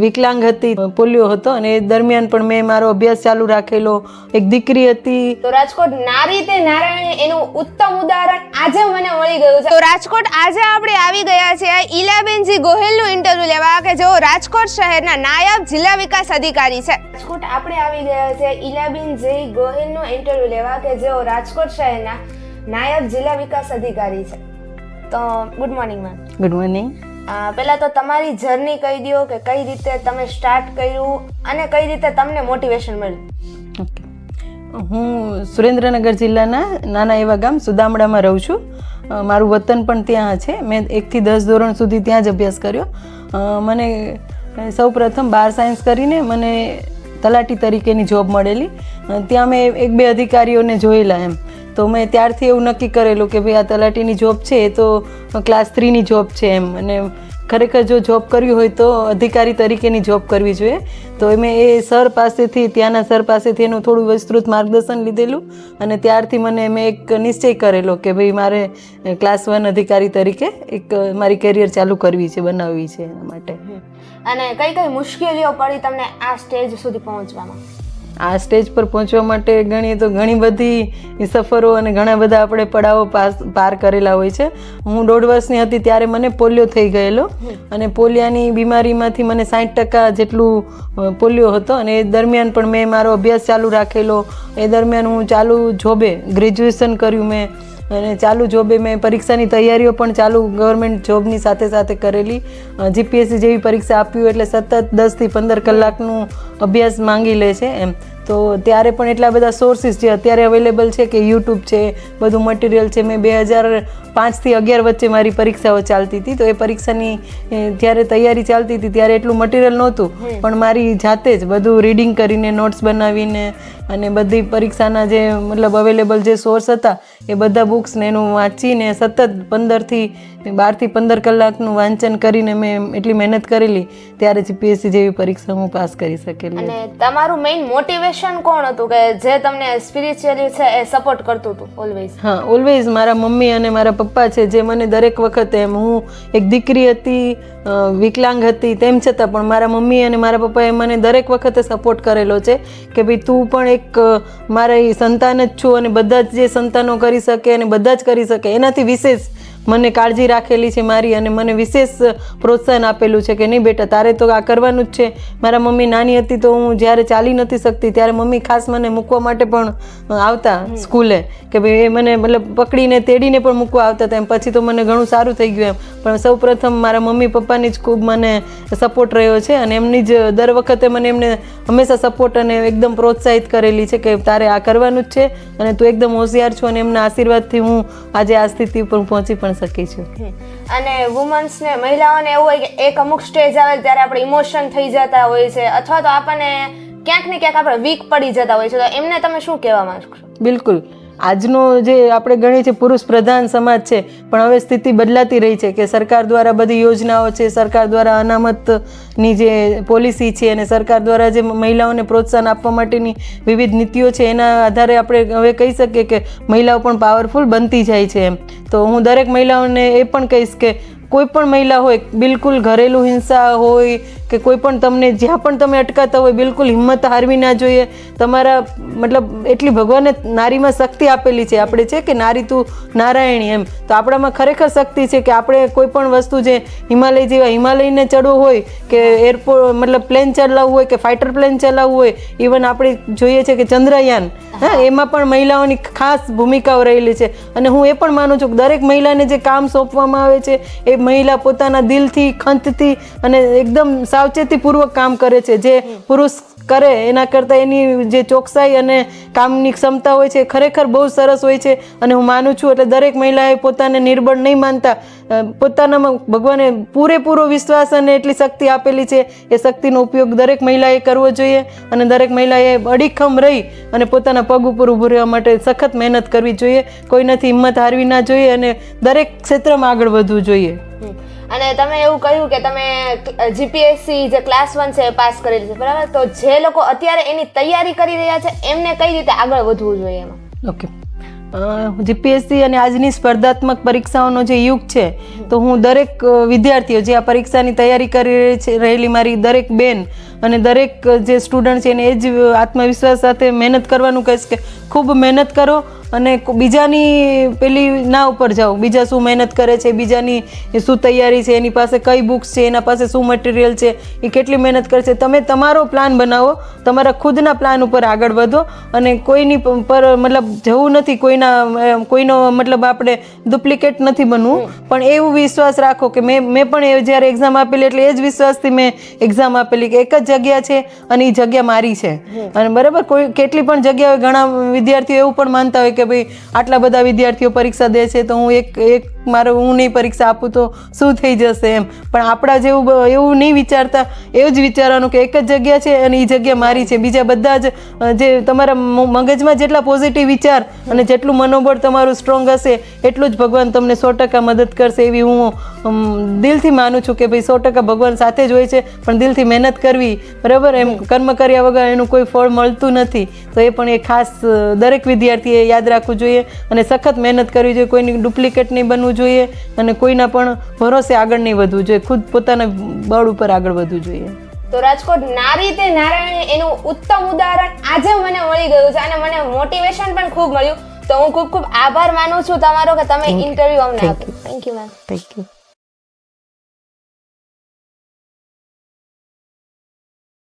વિકલાંગ હતી પોલિયો હતો અને એ દરમિયાન પણ મેં મારો અભ્યાસ ચાલુ રાખેલો. એક દીકરી હતી. તો રાજકોટ નારી તે નારાયણ એનું ઉત્તમ ઉદાહરણ આજે મને મળી ગયું છે. તો રાજકોટ આજે આપણે આવી ગયા છે ઈલાબેનજી ગોહિલનું ઇન્ટરવ્યુ લેવા કે જેઓ રાજકોટ શહેરના નાયબ જિલ્લા વિકાસ અધિકારી છે. રાજકોટ આપણે આવી ગયા છે ઈલાબેનજી ગોહિલનું ઇન્ટરવ્યુ લેવા કે જેઓ રાજકોટ શહેરના નાયબ જિલ્લા વિકાસ અધિકારી છે. તો good morning ma'am good morning પહેલાં તો તમારી જર્ની કહી દો કે કઈ રીતે તમે સ્ટાર્ટ કર્યું અને કઈ રીતે તમને મોટિવેશન મળ્યું? હું સુરેન્દ્રનગર જિલ્લાના નાના એવા ગામ સુદામડામાં રહું છું. મારું વતન પણ ત્યાં છે. મેં એકથી દસ ધોરણ સુધી ત્યાં જ અભ્યાસ કર્યો. મને સૌ પ્રથમ બાર સાયન્સ કરીને મને તલાટી તરીકેની જોબ મળેલી. ત્યાં મેં એક બે અધિકારીઓને જોયેલા એમ. તો મેં ત્યારથી એવું નક્કી કરેલું કે ભાઈ આ તલાટીની જોબ છે, એ તો ક્લાસ થ્રીની જોબ છે એમ. અને ખરેખર જો જોબ કરવી હોય તો અધિકારી તરીકેની જોબ કરવી જોઈએ. તો મેં એ સર પાસેથી, ત્યાંના સર પાસેથી એનું થોડું વિસ્તૃત માર્ગદર્શન લીધેલું. અને ત્યારથી મને મેં એક નિશ્ચય કરેલો કે ભાઈ મારે ક્લાસ વન અધિકારી તરીકે એક મારી કેરિયર ચાલુ કરવી છે, બનાવવી છે એના માટે. અને કઈ કઈ મુશ્કેલીઓ પડી તમને આ સ્ટેજ સુધી પહોંચવામાં? આ સ્ટેજ પર પહોંચવા માટે ગણીએ તો ઘણી બધી સફરો અને ઘણા બધા આપણે પડાવો પાસ પાર કરેલા હોય છે. હું દોઢ વર્ષની હતી ત્યારે મને પોલિયો થઈ ગયેલો અને પોલિયાની બીમારીમાંથી મને સાઠ ટકા જેટલું પોલિયો હતો અને એ દરમિયાન પણ મેં મારો અભ્યાસ ચાલુ રાખેલો. એ દરમિયાન હું ચાલુ જોબે ગ્રેજ્યુએશન કર્યું મેં. અને ચાલુ જોબે મેં પરીક્ષાની તૈયારીઓ પણ ચાલુ ગવર્મેન્ટ જોબની સાથે સાથે કરેલી. જીપીએસસી જેવી પરીક્ષા આપ્યું એટલે સતત દસથી પંદર કલાકનું અભ્યાસ માંગી લે છે એમ. તો ત્યારે પણ એટલા બધા સોર્સિસ જે અત્યારે અવેલેબલ છે કે યુટ્યુબ છે બધું મટીરિયલ છે મેં બે હજાર પાંચથી અગિયાર વચ્ચે મારી પરીક્ષાઓ ચાલતી હતી. તો એ પરીક્ષાની જ્યારે તૈયારી ચાલતી હતી ત્યારે એટલું મટીરિયલ નહોતું. પણ મારી જાતે જ બધું રીડિંગ કરીને નોટ્સ બનાવીને અને બધી પરીક્ષાના જે મતલબ અવેલેબલ જે સોર્સ હતા એ બધા બુક્સને એનું વાંચીને સતત પંદરથી બારથી પંદર કલાકનું વાંચન કરીને મેં એટલી મહેનત કરેલી ત્યારે જીપીએસસી જેવી પરીક્ષા હું પાસ કરી શકેલી અને તમારું મેઇન મોટિવેશન કોણ હતું કે જે તમને સ્પિરિચ્યુઅલી છે એ સપોર્ટ કરતું હતું ઓલવેઝ હા ઓલવેઝ મારા મમ્મી અને મારા પપ્પા છે જે મને દરેક વખતે એમ હું એક દીકરી હતી વિકલાંગ હતી તેમ છતાં પણ મારા મમ્મી અને મારા પપ્પાએ મને દરેક વખતે સપોર્ટ કરેલો છે કે ભાઈ તું પણ એક મારા સંતાન જ છું અને બધા જ જે સંતાનો કરી શકે અને બધા જ કરી શકે, એનાથી વિશેષ મને કાળજી રાખેલી છે મારી અને મને વિશેષ પ્રોત્સાહન આપેલું છે કે નહીં બેટા તારે તો આ કરવાનું જ છે. મારા મમ્મી નાની હતી તો હું જ્યારે ચાલી નથી શકતી ત્યારે મમ્મી ખાસ મને મૂકવા માટે પણ આવતા સ્કૂલે. કે ભાઈ એ મને મતલબ પકડીને તેડીને પણ મૂકવા આવતા હતા એમ. પછી તો મને ઘણું સારું થઈ ગયું એમ. પણ સૌ પ્રથમ મારા મમ્મી પપ્પાની જ ખૂબ મને સપોર્ટ રહ્યો છે અને એમની જ દર વખતે મને એમને હંમેશા સપોર્ટ અને એકદમ પ્રોત્સાહિત કરેલી છે કે તારે આ કરવાનું જ છે અને તું એકદમ હોશિયાર છો અને એમના આશીર્વાદથી હું આજે આ સ્થિતિ ઉપર પહોંચી પણ શકી છું. અને વુમન્સને મહિલાઓને એવું હોય કે એક અમુક સ્ટેજ આવે ત્યારે આપણે ઇમોશન થઈ જતા હોય છે અથવા તો આપણને ક્યાંક ને ક્યાંક આપણે વીક પડી જતા હોય છે. તો એમને તમે શું કહેવા માંગશો? બિલકુલ. આજનો જે આપણે ગણીએ છીએ પુરુષ પ્રધાન સમાજ છે, પણ હવે સ્થિતિ બદલાતી રહી છે કે સરકાર દ્વારા બધી યોજનાઓ છે, સરકાર દ્વારા અનામતની જે પોલિસી છે અને સરકાર દ્વારા જે મહિલાઓને પ્રોત્સાહન આપવા માટેની વિવિધ નીતિઓ છે, એના આધારે આપણે હવે કહી શકીએ કે મહિલાઓ પણ પાવરફુલ બનતી જાય છે એમ. તો હું દરેક મહિલાઓને એ પણ કહીશ કે કોઈ પણ મહિલા હોય, બિલકુલ ઘરેલું હિંસા હોય કે કોઈ પણ તમને, જ્યાં પણ તમે અટકાતા હોય, બિલકુલ હિંમત હારવી ના જોઈએ. તમારા, મતલબ, એટલી ભગવાને નારીમાં શક્તિ આપેલી છે આપણે છે કે નારી તું નારાયણી એમ. તો આપણામાં ખરેખર શક્તિ છે કે આપણે કોઈ પણ વસ્તુ જે હિમાલય જેવા હિમાલયને ચડવું હોય, કે એરપોર્ટ મતલબ પ્લેન ચલાવવું હોય, કે ફાઇટર પ્લેન ચલાવવું હોય ઇવન આપણે જોઈએ છે કે ચંદ્રયાન, હા, એમાં પણ મહિલાઓની ખાસ ભૂમિકાઓ રહેલી છે. અને હું એ પણ માનું છું કે દરેક મહિલાને જે કામ સોંપવામાં આવે છે, એ મહિલા પોતાના દિલથી, ખંતથી અને એકદમ સાવચેતીપૂર્વક કામ કરે છે. જે પુરુષ કરે એના કરતાં એની જે ચોકસાઈ અને કામની ક્ષમતા હોય છે ખરેખર બહુ સરસ હોય છે અને હું માનું છું એટલે દરેક મહિલાએ પોતાને નિર્બળ નહીં માનતા. પોતાનામાં ભગવાને પૂરેપૂરો વિશ્વાસ અને એટલી શક્તિ આપેલી છે. એ શક્તિનો ઉપયોગ દરેક મહિલાએ કરવો જોઈએ અને દરેક મહિલાએ અડીખમ રહી અને પોતાના પગ ઉપર ઊભું રહેવા માટે સખત મહેનત કરવી જોઈએ. કોઈનાથી હિંમત હારવી ના જોઈએ અને દરેક ક્ષેત્રમાં આગળ વધવું જોઈએ. અને તમે એવું કહ્યું કે તમે જીપીએસસી જે ક્લાસ વન છે એ પાસ કરેલી છે, બરાબર? તો જે લોકો અત્યારે એની તૈયારી કરી રહ્યા છે, એમને કઈ રીતે આગળ વધવું જોઈએ એમાં? ઓકે. જીપીએસસી અને આજની સ્પર્ધાત્મક પરીક્ષાઓનો જે યુગ છે, તો હું દરેક વિદ્યાર્થીઓ જે આ પરીક્ષાની તૈયારી કરી રહેલી મારી દરેક બેન અને દરેક જે સ્ટુડન્ટ છે એને એ જ આત્મવિશ્વાસ સાથે મહેનત કરવાનું કહીશ કે ખૂબ મહેનત કરો અને બીજાની પેલી ના ઉપર જાઓ. બીજા શું મહેનત કરે છે બીજાની શું તૈયારી છે એની પાસે કઈ બુક્સ છે એના પાસે શું મટીરિયલ છે એ કેટલી મહેનત કરે છે તમે તમારો પ્લાન બનાવો તમારા ખુદના પ્લાન ઉપર આગળ વધો અને કોઈની પર મતલબ જવું નથી કોઈના કોઈનો મતલબ આપણે ડુપ્લિકેટ નથી બનવું. પણ એવું વિશ્વાસ રાખો કે મેં મેં પણ એ જ્યારે એક્ઝામ આપેલી એટલે એ જ વિશ્વાસથી મેં એક્ઝામ આપેલી કે એક જ જગ્યા છે અને એ જગ્યા મારી છે. અને બરાબર કોઈ કેટલી પણ જગ્યાએ ઘણા વિદ્યાર્થીઓ એવું પણ માનતા હોય કે ભાઈ આટલા બધા વિદ્યાર્થીઓ પરીક્ષા દે છે તો હું એક એક મારો હું નહીં પરીક્ષા આપું તો શું થઈ જશે એમ. પણ આપણા જેવું એવું નહીં વિચારતા એવું જ વિચારવાનું કે એક જ જગ્યા છે અને એ જગ્યા મારી છે. બીજા બધા જ જે તમારા મગજમાં જેટલા પોઝિટિવ વિચાર અને જેટલું મનોબળ તમારું સ્ટ્રોંગ હશે, એટલું જ ભગવાન તમને સો ટકા મદદ કરશે એવી હું દિલથી માનું છું કે ભાઈ સો ટકા ભગવાન સાથે જ હોય છે, પણ દિલથી મહેનત કરવી, બરાબર? એમ કર્મ કર્યા વગર એનું કોઈ ફળ મળતું નથી. તો એ પણ એ ખાસ દરેક વિદ્યાર્થીએ યાદ રાખવું જોઈએ અને સખત મહેનત કરવી જોઈએ. કોઈની ડુપ્લિકેટ નહીં બનવું જોઈએ અને કોઈના પણ ભરોસે આગળ નહીં વધવું જોઈએ. ખુદ પોતાના બળ ઉપર આગળ વધવું જોઈએ. તો રાજકોટ નારી તે નારાયણ એનું ઉત્તમ ઉદાહરણ આજે મને મળી ગયું છે અને મને મોટિવેશન પણ ખૂબ મળ્યું. તો હું ખૂબ ખૂબ આભાર માનું છું તમારો કે તમે ઇન્ટરવ્યુ અમને આપ્યું. Thank you ma'am thank you